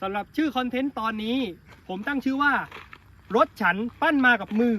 สำหรับชื่อคอนเทนต์ตอนนี้ ผมตั้งชื่อว่า รถฉันปั้นมากับมือ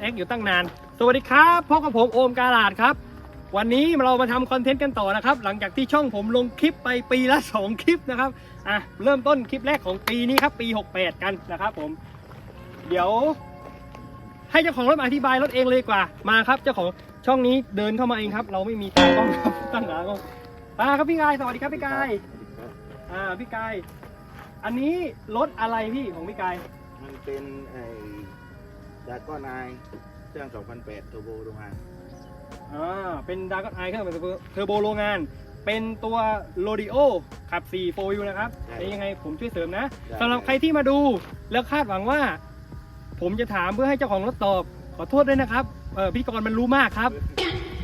แอคอยู่ตั้งนาน สวัสดีครับพบกับผมโอมกาลาดครับ วันนี้เรามาทำคอนเทนต์กันต่อนะครับ หลังจากที่ช่องผมลงคลิปไปปีละ 2 คลิปนะครับอะเริ่มต้นคลิปแรกของปีนี้ครับปี 68 กันนะครับผม เดี๋ยว ให้เจ้าของรถอธิบายรถเองเลยกว่ามาครับ เจ้าของช่องนี้เดินเข้ามาเองครับ เราไม่มีตากล้องครับตั้งหลังกล้องมาครับพี่กายสวัสดีครับพี่กายอ่าพี่กาย อันนี้รถอะไรพี่ของพี่กาย มันเป็นไอ้ ดาก้อนไอเครื่อง 2008เทอร์โบโรงงาน อ่าเป็นดาร์กไอเครื่องเป็นเทอร์โบโรงงาน เป็นตัวโรดิโอขับ4 4 wheel นะครับใช่เป็นยังไงผมช่วยเสริมนะใช่สำหรับใครที่มาดูแล้วคาดหวังว่า ผมจะถามเพื่อให้เจ้าของรถตอบ ขอโทษด้วยนะครับเออพี่กรณ์มันรู้มากครับ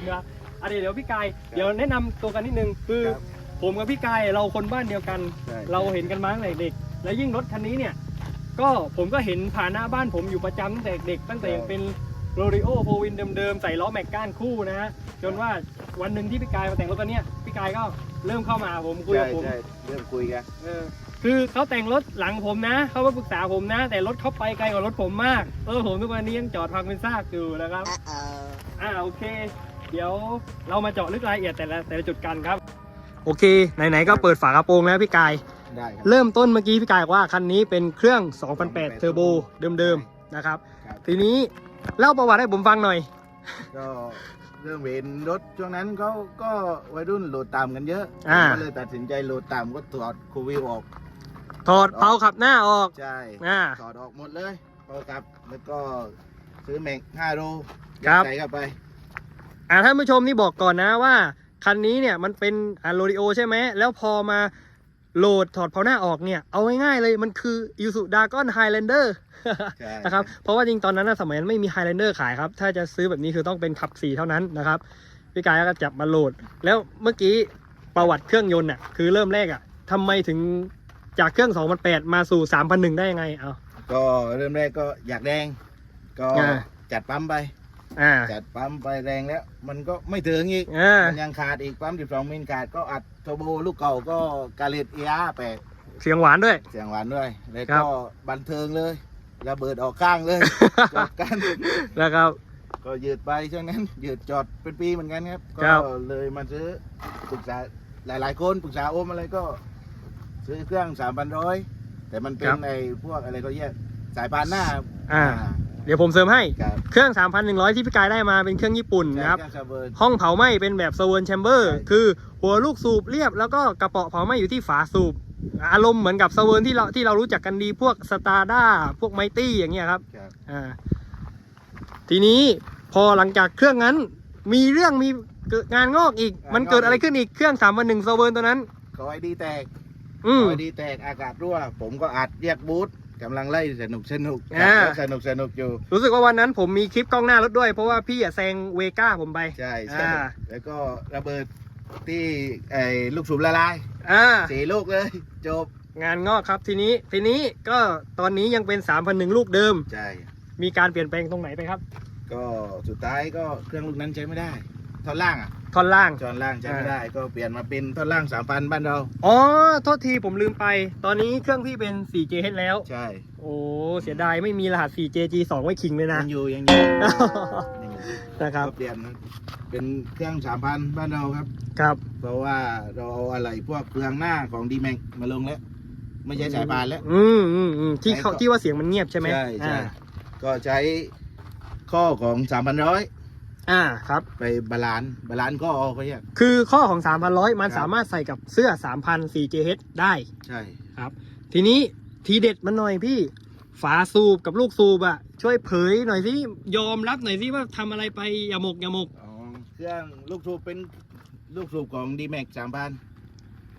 นะอะเดี๋ยวเดี๋ยวพี่กายเดี๋ยวแนะนำตัวกันนิดนึงคือ ครับผมกับพี่กายเราคนบ้านเดียวกัน ใช่ เราเห็นกันมาตั้งแต่เด็ก และยิ่งรถคันนี้เนี่ย ก็ผมก็เห็นผ่านหน้าบ้านผมอยู่ประจำตั้งแต่เด็กตั้งแต่ยังเป็นโรดิโอโฟวินเดิมๆ ใส่ล้อแม็กก้านคู่นะฮะจนว่าวันหนึ่งที่พี่กายมาแต่งรถคันเนี้ยพี่กายก็เริ่มเข้ามาหาผมคุยใช่กับผม ใช่เริ่มคุยกัน เออคือเขาแต่งรถหลังผมนะ เขามาปรึกษาผมนะ แต่รถเขาไปไกลกว่ารถผมมากเออผมทุกวันนี้ยังจอดพังเป็นซากอยู่นะครับ อ่าโอเค เดี๋ยวเรามาเจาะลึกรายละเอียดแต่ละแต่ละจุดกันครับ โอเค ไหนๆก็เปิดฝากระโปรงแล้วพี่กาย ได้ครับ เริ่มต้นเมื่อกี้พี่กายบอกว่าคันนี้เป็นเครื่อง 2008 เทอร์โบเดิมๆนะครับ ครับ ทีนี้เล่าประวัติให้ผมฟังหน่อย ก็เรื่องเวนรถช่วงนั้นเขาก็วัยรุ่นโหลดตามกันเยอะอ่าผมก็เลยตัดสินใจโหลดตามก็ถอดคูวิวออก ถอดเผาขับหน้าออกใช่ อ่า ถอดออกหมดเลยพอครับ แล้วก็ซื้อแม็ก5โลครับใส่เข้าไป อ่าท่านผู้ชมนี่บอกก่อนนะว่า คันนี้เนี่ยมันเป็นอ่าโรดิโอใช่ไหมแล้วพอมา โหลดถอดเผาหน้าออกเนี่ย เอาง่ายๆเลยมันคือยูสุดากอนไฮแลนเดอร์ใช่ นะครับ เพราะว่าจริงตอนนั้นนะสมัยนั้นไม่มีไฮแลนเดอร์ขายครับ ถ้าจะซื้อแบบนี้คือต้องเป็นขับสีเท่านั้นนะครับ พี่กายก็จับมาโหลด แล้วเมื่อกี้ประวัติเครื่องยนต์น่ะคือเริ่มแรกอะทำไมถึงจากเครื่อง2008มาสู่3001ได้ยังไงเอา ก็เริ่มแรกก็อยากแดง ก็อ่า จัดปั๊มไป อ่า จัดปั๊มไปแรงแล้ว มันก็ไม่ถึงอีก อ่ามันยังขาดอีกปั๊ม 12 มิลขาดก็อัดโทโบลูกเก่าก็กาเลตเออาแปดเสียงหวานด้วย เสียงหวานด้วย แล้วครัก็บ บันเทิงเลยระเบิดออกข้างเลยจอดกัน นะครับ ก็ยืดไปช่วงนั้นยืดจอดเป็นปีเหมือนกันครับ ครัก็บ เลยมาซื้อปรึกษาหลาย ๆ คนปรึกษาโอมอะไรก็ ซื้อเครื่อง3,100แต่มันเป็นไอ้พวกอะไรก็แยกสายพานหน้าอ่า เดี๋ยวผมเสริมให้ ครับเครื่อง 3,100 ที่พี่กายได้มาเป็นเครื่องญี่ปุ่นนะครับใช่เคองซาเบิร์นห้องเผาไหม้เป็นแบบโซเวิร์นแชมเบอร์ใช่ คือหัวลูกสูบเรียบแล้วก็กระเป๋อเผาไหม้อยู่ที่ฝาสูบ อารมณ์เหมือนกับโซเวิร์นที่เราที่เรารู้จักกันดีพวกสตาร์ด้าพวกไมตี้อย่างเงี้ยครับ ครับอ่าทีนี้พอหลังจากเครื่องนั้น มีเรื่องมีเกิดงานงอกอีก มันเกิดอะไรขึ้นอีกเครื่อง3,1โซเวิร์นตัวนั้นขอไอดีแตกอืมขอไอดีแตกอากาศรั่ว ผมก็อัดเรียกบูธ กำลังไล่สนุกสนุกอ่า สนุกสนุกอยู่ รู้สึกว่าวันนั้นผมมีคลิปกล้องหน้ารถด้วย เพราะว่าพี่อะแซงเวก้าผมไป ใช่ใช่ อ่า แล้วก็ระเบิดที่ไอ้ลูกสูบละลายอ่า สี่ลูกเลย จบ งานงอกครับทีนี้ทีนี้ก็ตอนนี้ยังเป็น3,001ลูกเดิม ใช่ มีการเปลี่ยนแปลงตรงไหนไปครับ ก็สุดท้ายก็เครื่องลูกนั้นใช้ไม่ได้ท่อนล่างอะ ท่อนล่างจอนล่างใช้ไม่ได้ก็เปลี่ยนมาเป็นท่อนล่างสามพันบ้านเรา อ๋อ โทษทีผมลืมไป ตอนนี้เครื่องพี่เป็น 4JH แล้ว ใช่ โอ้ เสียดายไม่มีรหัส 4JG2 ไว้คิงเลยนะ ยังอยู่ยังอยู่ยังอยู่นะครับก็เปลี่ยนเป็นเครื่องสามพันบ้านเราครับ ครับ เพราะว่าเราเอาอะไรพวกเครื่องหน้าของดีแม็กมาลงแล้ว ไม่ใช่สายพานแล้ว อืมอืมอืมที่เขาใช่ก็ที่ว่าเสียงมันเงียบใช่ไหมใช่ใช่อ่า ก็ใช้ข้อของสามพันร้อย อ่าครับ ไปบาลานซ์บาลานซ์ก็เอาไปเนี่ย คือข้อของ 3,100 มันครับ สามารถใส่กับเสื้อ 3,000 4JH ได้ใช่ ครับ ทีนี้ทีเด็ดมันหน่อยพี่ฝาสูบกับลูกสูบอะช่วยเผยหน่อยสิยอมรับหน่อยสิว่าทำอะไรไปอย่าหมกอย่าหมก อ๋อ เครื่องลูกสูบเป็นลูกสูบของดีแม็กสามพัน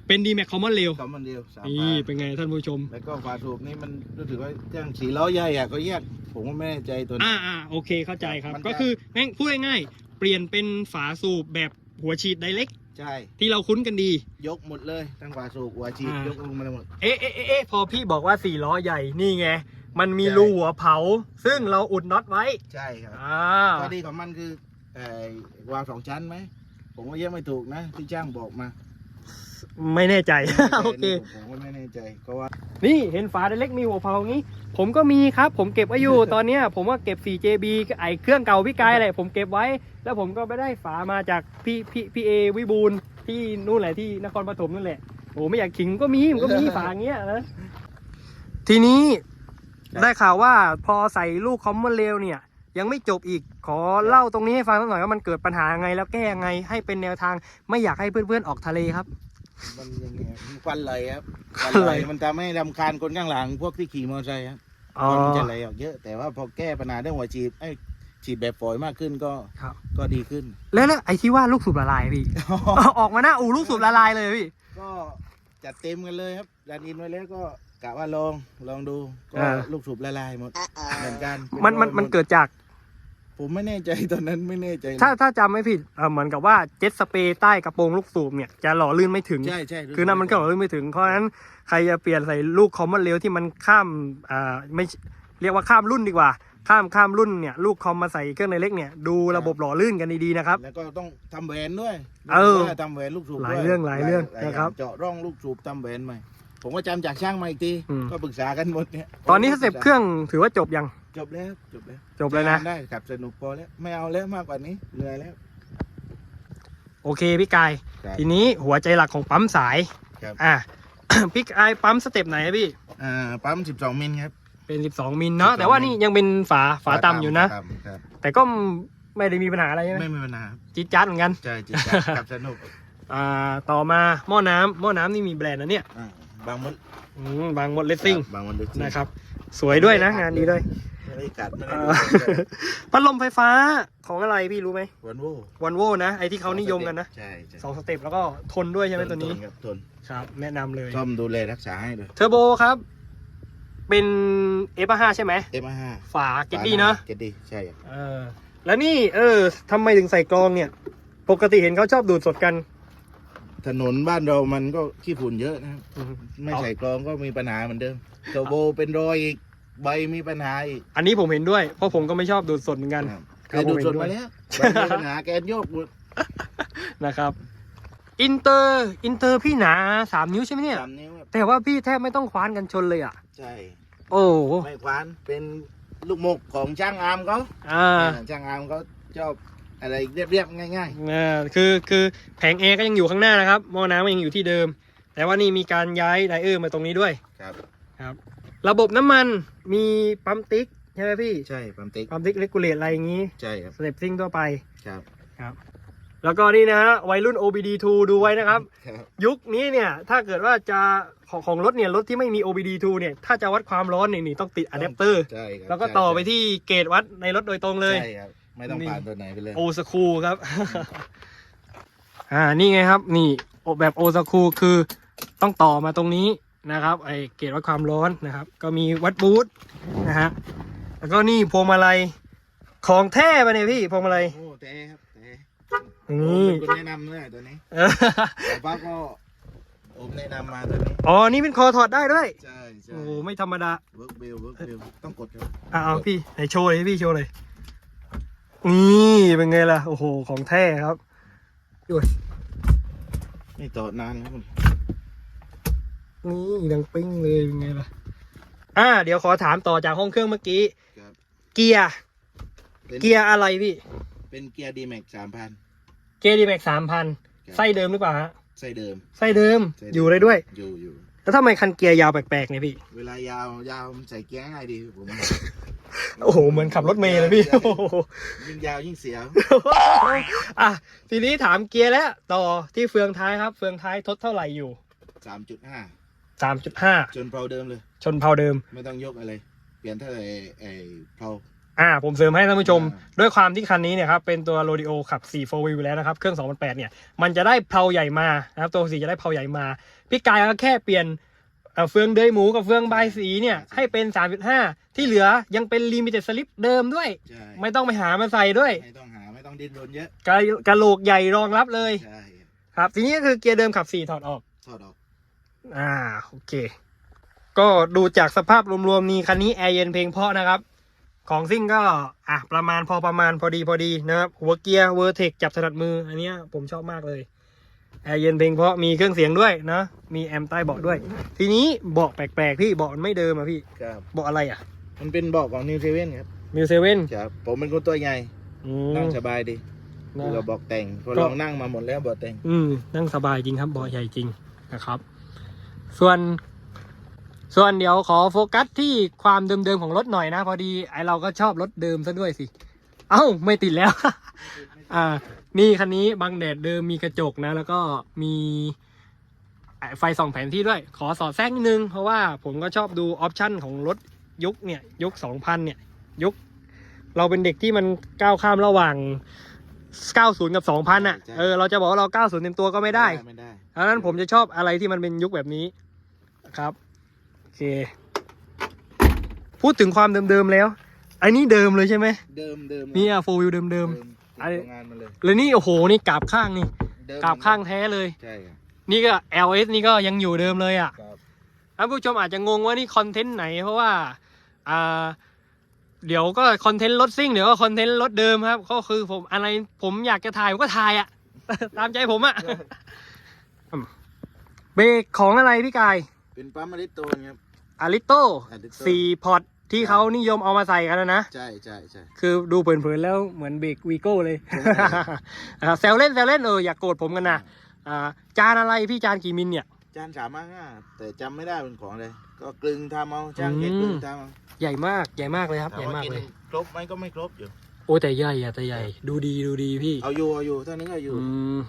เป็นดีแม็กคอมมอนเร็วคอมมันเดียวสามนี่พันเป็นไงท่านผู้ชม แล้วก็ฝาสูบนี่มันรู้สึกว่าเครื่องสี่ล้อใหญ่อะก็แยก ผมก็ไม่แน่ใจตัวนี้ อ่าอ่าโอเคเข้าใจครับ มันจะ ก็คือง่ายพูดง่ายๆเปลี่ยนเป็นฝาสูบแบบหัวฉีดไดเล็กใช่ ที่เราคุ้นกันดี ยกหมดเลยทั้งฝาสูบหัวฉีดอ่าย ยกลงมาหมด เอ๊ะเอ๊ะเอ๊ะเอ๊ะพอพี่บอกว่าสี่ล้อใหญ่นี่ไง มันมีใช่ รูหัวเผา ซึ่งเราอุดน็อตไว้ ใช่ครับอ่า ข้อดีของมันคือเอ่อวาล์วสองชั้นไหม ผมก็ยังไม่ถูกนะ ที่ช่างบอกมาไม่แน่ใจ โอเค ผมก็ไม่แน่ ใจเพราะว่า นี่เห็นฝาไดเล็กมีหัวเผาอย่างนี้ ผมก็มีครับ ผมเก็บไว้อยู่ ตอนเนี้ยผมว่าเก็บ 4JB ไอเครื่องเก่าพี่กายแหละผมเก็บไว้ แล้วผมก็ไปได้ฝามาจากพี่พี่พี่เอวิบูลย์ที่นู่นแหละที่นครปฐมนั่นแหละโอ้ไม่อยากขิงก็มีมันก็มีฝาอย่างเงี้ยนะทีนี้ครับ ได้ข่าวว่าพอใส่ลูกคอมมอนเรลเนี่ย ยังไม่จบอีกขอเล่าตรงนี้ให้ฟังสักหน่อยว่ามันเกิดปัญหายังไงแล้วแก้ยังไงให้เป็นแนวทางไม่อยากให้เพื่อนๆออกทะเลครับ มันยังไงมันควันไหลครับคควัวันนไหไหลลมันทำให้รำคาญคนข้างหลัง พวกที่ขี่มอเตอร์ไซค์ครับควันมันจะไหลออกเยอะ แต่ว่าพอแก้ปัญหาเรื่องหัวฉีดไอ้ยฉีดแบบฝอยมากขึ้นก็ครับก็ดีขึ้นแล้วแล้วไอ้ที่ว่าลูกสูบละลายพี่เอาออกมาหน้าอู่ลูกสูบละลายเลยพี่ก็จัดเต็มกันเลยครับดันอินไว้แล้วก็กะว่าลองลองดูก็อ่าลูกสูบละลายหมดเหมือนกันมันมันมันเกิดจาก ผมไม่แน่ใจตอนนั้นไม่แน่ใจถ้าถ้าจำไม่ผิดเอ่อเหมือนกับว่าเจ็ตสเปรย์ใต้กระโปรงลูกสูบเนี่ยจะหล่อลื่นไม่ถึง ใช่ใช่คือนั่นมันก็หล่อลื่นไม่ถึง เพราะฉะนั้นใครจะเปลี่ยนใส่ลูกคอมมอนเรลที่มันข้ามอ่าไม่เรียกว่าข้ามรุ่นดีกว่า ข้ามข้ามรุ่นเนี่ยลูกคอมมาใส่เครื่องในเล็กเนี่ยดูระบบหล่อลื่นกันดีๆนะครับ แล้วก็ต้องทำแหวนด้วยเออ ทำแหวนลูกสูบหลายด้วเรื่องหลายเรื่องย่านะครับ เจาะร่องลูกสูบทำแหวนใหม่ ผมก็จำจากช่างมาอีกทีอืม ก็ปรึกษากันหมดเนี่ยตอนนี้สเต็ปเครื่องถือว่าจบยัง จบแล้วจบแล้วจบแล้วนะใช้งาได้ขับสนุกพอแล้วไม่เอาแล้วมากกว่านี้เหนื่อยแล้ว โอเคพี่กาย ครับทีนี้หัวใจหลักของปั๊มสายครับ อะ พี่กายปั๊มสเต็ปไหนอะพี่ อ่าปั๊ม 12 มิลครับ เป็น 12 มิลเนาะ 12แต่ว่านี่ยังเป็นฝาฝาต่ำอยู่นะ ฝาต่ำครับแต่ก็ไม่ได้มีปัญหาอะไรใช่ไหมไม่มีปัญหาครับจี๊ดจ๊าดเหมือนกัน ใช่จริงจังขับสนุกอ่า ต่อมาหม้อน้ำหม้อน้ำนี่มีแบรนด์นะเนี่ย อ่า บางมดอืมบางมดเลสซิ่งบางมดลึกนะครับ สวยด้วยนะงานดีด้วยไม่ได้กัดไม่ได้อ่าพัดลมไฟฟ้าของอะไรพี่รู้ไหมวันโว้วันโวนะไอที่เขานิยมกันนะใช่ใช่สองสเต็ปแล้วก็ทนด้วยใช่ไหมตัวนี้ครับทนครับ แนะนำเลยซ่อมดูแลรักษาให้เลยเทอร์โบครับ เป็น F5 ใช่ไหมเอ็มห้าฝาเกตดี้เนาะเกตดี้ใช่ครับเออแล้วนี่เออทำไมถึงใส่กรองเนี่ย ปกติเห็นเขาชอบดูดสดกัน ถนนบ้านเรามันก็ขี้ฝุ่นเยอะนะครับอืมไม่เอาใส่กรองก็มีปัญหาเหมือนเดิมโตโบเป็นรอยอีกใบมีปัญหาอีกอันนี้ผมเห็นด้วย เพราะผมก็ไม่ชอบดูดสดเหมือนกัน ครับคเครับยดูดผมเห็นสดด้วยมาแล้วใบมีปัญหาแกนโยกหมดนะครับ อินเตอร์อินเตอร์พี่หนาสามนิ้วใช่ไหมเนี่ย สามนิ้วครับแต่ว่าพี่แทบไม่ต้องคว้านกันชนเลยอะ ใช่โอ้โหไม่ควานเป็นลูกหมกของช่างอาร์มเขาอ่าอ่าช่างอาร์มเขาชอบ อะไรเรียบๆง่ายอ่าคือคือแผงเอก็ยังอยู่ข้างหน้านะครับหม้อน้ำก็ยังอยู่ที่เดิม แต่ว่านี่มีการย้ายไดเออร์มาตรงนี้ด้วยๆ ครับ ครับ ระบบน้ำมันมีปั๊มติ๊กใช่ไหมพี่ ใช่ปั๊มติ๊กปั๊มติ๊กเลกูเลตอะไรอย่างงี้ใช่ครับ สเต็ปซิ่งทั่วไป ครับครับ แล้วก็นี่นะฮะวัยรุ่น OBD2 ดูไว้นะครับ ครับ ยุคนี้เนี่ย ถ้าเกิดว่าจะของของรถเนี่ย รถที่ไม่มี OBD2 เนี่ย ถ้าจะวัดความร้อนเนี่ยนี่ต้องติดอะแดปเตอร์ ใช่ครับแล้วก็ต่อไปที่เกจวัดในรถโดยตรงเลย ใช่ครับ ไม่ต้องผ่านตัวไหนไปเลย โอสคูครับ อ่านี่ไงครับ นี่โอแบบโอสคูคือต้องต่อมาตรงนี้นะครับ ไอเกจวัดความร้อนนะครับ ก็มีวัดบูทนะฮะแล้วก็นี่พวงมาลัยของแท้ปะเนี่ยพี่พวงมาลัยโอ้แต่ครับแต่นี่ผมเป็นคนแนะนำเลยตัวนี้เออแต่ป้าก็ผมแนะนำมาตัวนี้อ๋อนี่เป็นคอถอดได้ด้วยใช่ใช่โอ้โหไม่ธรรมดาเวิร์กเบลเวิร์กเบลต้องกดครับอะเอาพี่ไหนโชว์เลยพี่โชว์เลย นี่เป็นไงล่ะ โอ้โห ของแท้ครับด้วยไม่ต่อนานแล้วมันนี่ดังปิ้งเลยเป็นไงล่ะ อ่า เดี๋ยวขอถามต่อจากห้องเครื่องเมื่อกี้ ครับเกียร์ เป็นเกียร์อะไรพี่ เป็นเกียร์ดีแม็กสามพัน เกียร์ดีแม็กสามพันครับ ไส้เดิมหรือเปล่าฮะไส้เดิมไส้เดิมไส้ดิมอยู่เลยด้วย อยู่อยู่แล้วทำไมคันเกียร์ยาวแปลกๆเนี่ยพี่ เวลายาวยาวมันใส่เกียร์ง่ายดีผม โอ้โหเหมือนขับรถเมล์เลยพี่โอ้โหยิ่งยาวยิ่งเสียวอะทีนี้ถามเกียร์แล้วต่อที่เฟืองท้ายครับ เฟืองท้ายทดเท่าไหร่อยู่สามจุดห้าสามจุดห้าจนเพลาเดิมเลย ชนเผาเดิมไม่ต้องยกอะไร เปลี่ยนเท่าไหร่ไอ้เพลาอ่าผมเสริมให้ท่านผู้ชมอ่าด้วยความที่คันนี้เนี่ยครับเป็นตัวโรดิโอขับ4 4 wheel แล้วนะครับ เครื่อง2008เนี่ยมันจะได้เพลาใหญ่มานะครับตัวสีจะได้เพลาใหญ่มา พี่กายก็แค่เปลี่ยน เอ่อเฟืองเดยหมูกับเฟืองใบายสีเนี่ยให้เป็น 3.5 ที่เหลือยังเป็นลิมิเต็ดสลิปเดิมด้วย ใช่ไม่ต้องไปหามาใส่ด้วยไม่ต้องหาไม่ต้องดิ้นรนเยอะกระกระโหลกใหญ่รองรับเลยใช่ครับทีนี้ก็คือเกียร์เดิมขับ 4 ถอดออก ถอดออกอ่าโอเค ก็ดูจากสภาพรวมๆนี่คันนี้แอร์เย็นเพลงเพราะนะครับ ของซิ่งก็อะประมาณพอประมาณพอดีพอดีนะครับ หัวเกียร์เวอร์เทคจับถนัดมือ อันเนี้ยผมชอบมากเลย แอร์เย็นเพลงเพราะมีเครื่องเสียงด้วยนะมีแอมป์ใต้เบาะด้วย ทีนี้เบาะแปลกๆพี่เบาะมันไม่เดิมอะพี่ครับเบาะอะไรอะมันเป็นเบาะของนิวเซเว่นครับมิวเซเว่นครับผมเป็นคนตัวใหญ่อืนั่งมสบายดีดูกับเบอกแต่งพอก็ ลองนั่งมาหมดแล้วเบอกแต่งอืมนั่งสบายจริงครับเบาะใหญ่จริงนะครับ ส่วน ส่วนเดี๋ยวขอโฟกัสที่ความเดิมๆของรถหน่อยนะ พอดีไอเราก็ชอบรถเดิมซะด้วยสิ เอ้าไม่ติดแล้ว อ่า นี่คันนี้บังแดดเดิมมีกระจกนะ แล้วก็มีไฟส่องแผนที่ด้วย ขอสอดแทรกนิดนึง เพราะว่าผมก็ชอบดูออปชั่นของรถยุคเนี่ย ยุค2000 เนี่ย ยุค เราเป็นเด็กที่มันก้าวข้ามระหว่าง 90 กับ 2000อะเออ เราจะบอกว่าเรา 90 เต็มตัวก็ไม่ได้ ไม่ได้ ดังนั้นผมจะชอบอะไรที่มันเป็นยุคแบบนี้นะครับโอเค พูดถึงความเดิมๆแล้ว อันนี้เดิมเลยใช่ไหมเดิมเดิมนี่อะโฟวิวเดิมเดิม ไอ้ติดโรงงานมาเลยๆแล้วนี่โอ้โหนี่กราบข้างนี่เดิมกราบข้างแท้เลย ใช่ครับนี่ก็ LS นี่ก็ยังอยู่เดิมเลยอะครับท่านผู้ชมอาจจะงงว่านี่คอนเทนต์ไหนเพราะว่าอ่าเดี๋ยวก็คอนเทนต์รถซิ่งเดี๋ยวก็คอนเทนต์รถเดิมครับ ก็คือผมอะไรผมอยากจะถ่ายผมก็ถ่ายอะ ตามใจผมอะเบรกของอะไรพี่กาย เป็นปั๊มมาริโตนครับอาริโต้ Aritto สี่พอร์ต ที่เขานิยมเอามาใส่กันนะนะ ใช่ใช่ใช่ คือดูเผินๆแล้วเหมือนเบรกวีโก้เลยอ่าแซวเล่นแซวเล่นเอออย่ากโกรธผมกันนะอ่าจานอะไรพี่จานกี่มิลเนี่ย จานสามห้าแต่จำไม่ได้เป็นของอะไรก็กลึงทำเอาจ้างแค่อืมกลึงทำเอาใหญ่มากใหญ่มากเลยครับถามใหญ่ว่มากกินเลย ครบไหมก็ไม่ครบอยู่ โอ้แต่ใหญ่อะแต่ใหญ่ ดูดีดูดีพี่เอาอยู่เอาอยู่เท่านี้ก็เอาอยู่อืม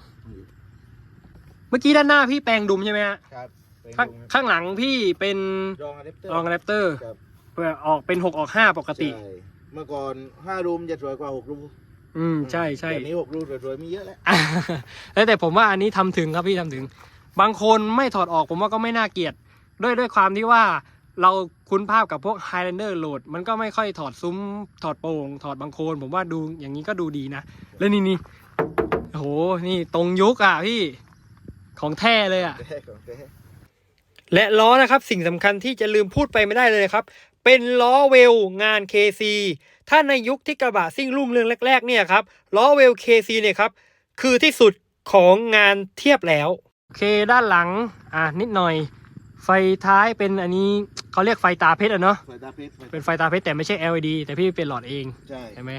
เมื่อกี้ด้านหน้าพี่แปลงดุมใช่ไหมฮะครับเป็นข้างลุงครับข้างหลังพี่เป็นรองอะแดปเตอร์รองแรปเตอร์ ครับ เพื่อออกเป็นหกออกห้าปกติ ใช่เมื่อก่อนห้ารูมจะสวยกว่าหกรูมอืมใช่ใช่เดี๋ยวนี้หกรูสวยๆมีเยอะแล้วอะแล้วแต่ผมว่าอันนี้ทำถึงครับพี่ทำถึง บางคนไม่ถอดออกผมว่าก็ไม่น่าเกลียด ด้วยด้วยความที่ว่าเราคุ้นภาพกับพวก Highlander โหลด มันก็ไม่ค่อยถอดซุ้ม ถอดโป่งถอดบางโคน ผมว่าดูอย่างนี้ก็ดูดีนะ แล้วนี่นี่โอ้โห นี่ตรงยุคอะพี่ของแท้เลยอะ แท้ของแท้ และล้อนะครับสิ่งสำคัญที่จะลืมพูดไปไม่ได้เลยครับ เป็นล้อเวลงาน KC ถ้าในยุคที่กระบะซิ่งรุ่งเรืองแรกๆเนี่ยครับล้อเวล KC เนี่ยครับคือที่สุดของงานเทียบแล้วโอเคด้านหลังอะนิดหน่อย ไฟท้ายเป็นอันนี้เขาเรียกไฟตาเพชรอะเนาะไฟตาเพชรไฟเป็นไฟตาเพชรแต่ไม่ใช่ LED แต่พี่เป็นหลอดเองใช่ใช่ไหม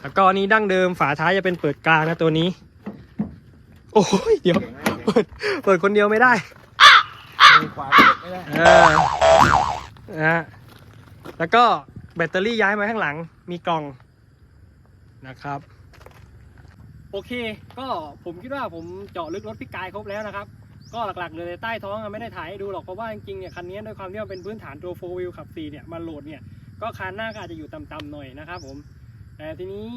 แล้วก็อันนี้ดั้งเดิมฝาท้ายจะเป็นเปิดกลางนะตัวนี้ โอ้ยเดี๋ยวเก่งมากเปิดเปิดคนเดียวไม่ได้มือขวาไม่ได้เออนะฮะ แล้วก็แบตเตอรี่ย้ายมาข้างหลังมีกล่องนะครับ โอเค ก็ผมคิดว่าผมเจาะลึกรถพี่กายครบแล้วนะครับ ก็หลักๆเลยใต้ท้องอะไม่ได้ถ่ายให้ดูหรอกเพราะว่าจริงๆเนี่ยคันนี้ด้วยความที่มันเป็นพื้นฐานตัวโฟวิลขับ4เนี่ยมาโหลดเนี่ยก็คานหน้าก็อาจจะอยู่ต่ำๆหน่อยนะครับผมแต่ทีนี้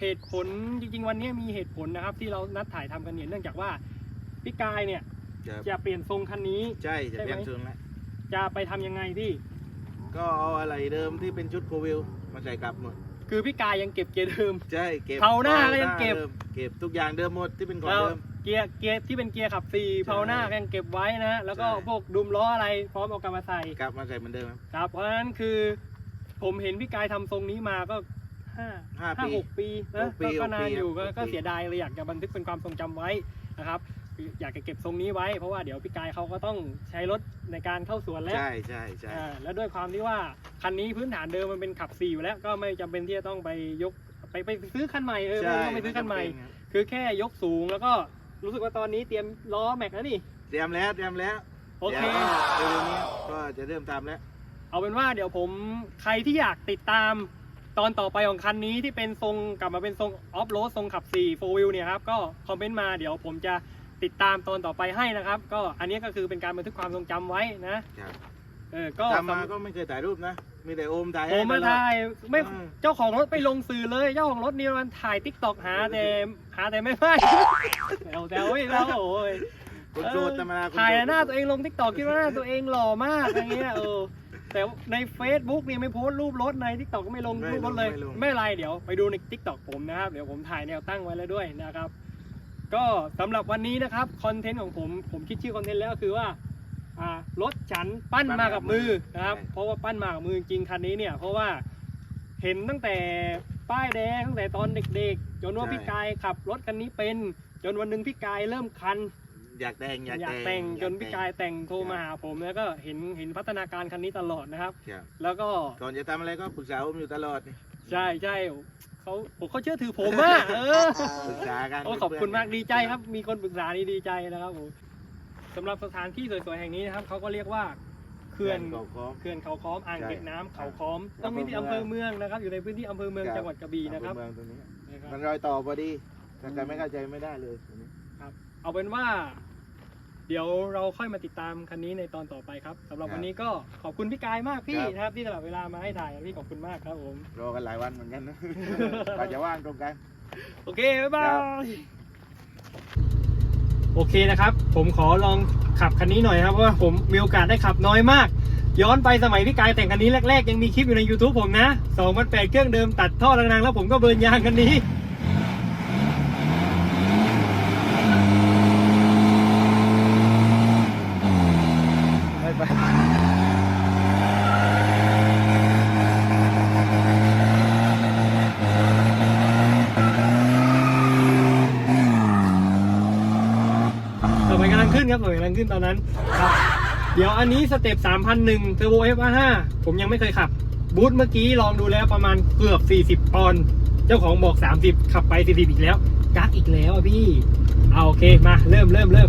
เหตุผลจริงๆ วันนี้มีเหตุผลนะครับ ที่เรานัดถ่ายทำกันเนี่ยเนื่องจากว่าพี่กายเนี่ยครับจะเปลี่ยนทรงคันนี้ ใช่จะใช่ไหมเปลี่ยนชุดแล้วจะไปทำยังไงพี่ ก็เอาอะไรเดิมที่เป็นชุดโควิลมาใส่กลับหมด คือพี่กายยังเก็บเกียร์เดิม ใช่เก็บเผาหน้าก็ยังเก็บ ดิมเก็บทุกอย่างเดิมหมดที่เป็นของแล้วเดิม เกียร์เกียร์ที่เป็นเกียร์ขับสี่เพาหน้าก็ยังเก็บไว้นะแล้วก็ใช่ พวกดุมล้ออะไรพร้อมเอากลับมาใส่ กลับมาใส่เหมือนเดิมครับ ครับ เพราะฉะนั้นคือผมเห็นพี่กายทำทรงนี้มาก็ห้าห้าห้าปีหกปีนะหกปีก็ก็นานหกปีอยู่ครับก็หกปีก็เสียดายเลยอยากจะบันทึกเป็นความทรงจำไว้นะครับ อยากจะเก็บทรงนี้ไว้ เพราะว่าเดี๋ยวพี่กายเขาก็ต้องใช้รถในการเข้าสวนแล้วใช่ใช่ใช่อ่าแล้วด้วยความที่ว่าคันนี้พื้นฐานเดิมมันเป็นขับสี่อยู่แล้ว ก็ไม่จำเป็นที่จะต้องไปยกไปไปซื้อคันใหม่เออไม่ต้องไปซื้อคันใหม่ คือแค่ยกสูงแล้วก็รู้สึกว่าตอนนี้เตรียมล้อแม็กแล้วนี่เตรียมแล้วเตรียมแล้วโอเค ดี๋ยวเร็วๆนี้ก็จะเริ่มทำแล้ว เอาเป็นว่าเดี๋ยวผมใครที่อยากติดตามตอนต่อไปของคันนี้ที่เป็นทรงกลับมาเป็นทรงออฟโรดทรงขับ4 4 wheel เนี่ยครับ ก็คอมเมนต์มาเดี๋ยวผมจะ ติดตามตอนต่อไปให้นะครับ ก็อันนี้ก็คือเป็นการบันทึกความทรงจำไว้นะ ครับเออ ก็ทำมาก็ไม่เคยถ่ายรูปนะ มีแต่โอมถ่ายให้ผมมาตลอด ถ่ายไม่อืม เจ้าของรถไปลงสื่อเลย เจ้าของรถนี่มันถ่ายทิกตอกหาแต่หาแต่ไม่ไม่แซวแซวอีกแล้วโอ้ย คนโสดธรรมดาคนโสดถ่ายหน้าตัวเองลงทิกตอกคิดว่าหน้าตัวเองหล่อมากอย่างเงี้ยเออแต่ใน Facebook นี่ไม่โพสต์รูปรถในทิกตอกก็ไม่ลงรูปรถเลย ไม่เป็นไรเดี๋ยวไปดูในทิกตอกผมนะครับ เดี๋ยวผมถ่ายแนวตั้งไว้แล้วด้วยนะครับ ก็สำหรับวันนี้นะครับคอนเทนต์ของผมผมคิดชื่อคอนเทนต์แล้วก็คือว่าอ่ารถฉันปั้นมากับมือนะครับ เพราะว่าปั้นมากับมือจริงๆคันนี้เนี่ย เพราะว่าเห็นตั้งแต่ป้ายแดงตั้งแต่ตอนเด็กๆ จนว่าพี่กายขับรถคันนี้เป็น จนวันหนึ่งพี่กายเริ่มคัน อยากแต่งอยากอยากแต่แต่งงจนพี่กายแต่งโทรมาหาผมแล้วก็เห็นเห็นพัฒนาการคันนี้ตลอดนะครับครับแล้วก็ก่อนจะทำอะไรก็ปรึกษาโอมอยู่ตลอดนี่ใช่ใช่ เขาผมเขาเชื่อถือผมมากเออปรึกษากันโอ้ขอบคุณมากดีใจครับ มีคนปรึกษานี่ดีใจนะครับผมสำหรับสถานที่สวยๆแห่งนี้นะครับเขาก็เรียกว่าเขื่เขื่ออนนเขาค้อม เขื่อนเขาค้อมอ่างใช่เก็บน้ำเขาค้อมครับต้องมีที่อำเภออำเภอเมืเมือองงนะครับ อยู่ในพื้นที่อำเภอเมืองจังหวัดกระบี่นะครับอำเภอเมืองตรงนี้ นะครับ มันรอยต่อพอดีถ้าใครไม่เข้าใจไม่ได้เลยตรงนี้ เอาเป็นว่า เดี๋ยวเราค่อยมาติดตามคันนี้ในตอนต่อไปครับสำหรับวันนี้ก็ขอบคุณพี่กายมากพี่นะครับที่สละเวลามาให้ถ่ายพี่ขอบคุณมากครับผม รอกันหลายวันเหมือนกันนะ กว่าจะว่างตรงกัน โอเค บ๊ายบาครับ ย โอเคนะครับ ผมขอลองขับคันนี้หน่อยครับเพราะว่าผมมีโอกาสได้ขับน้อยมาก ย้อนไปสมัยพี่กายแต่งคันนี้แรกๆ ยังมีคลิปอยู่ใน YouTube ผมนะ2008เครื่องเดิมตัดท่อดังๆแล้วผมก็เบิร์นยางคันนี้ ไปไป สมัยกำลัง ขึ้นตอนนั้นครับเดี๋ยวอันนี้สเต็ป3,001เทอร์โบ F5 ผมยังไม่เคยขับ บูธเมื่อกี้ลองดูแล้วประมาณเกือบ 40ปอนด์เจ้าของบอก 30 ขับไป 40 อีกแล้วกักอีกแล้วอะพี่ เอาโอเคมาเริ่มเริ่มเริ่ม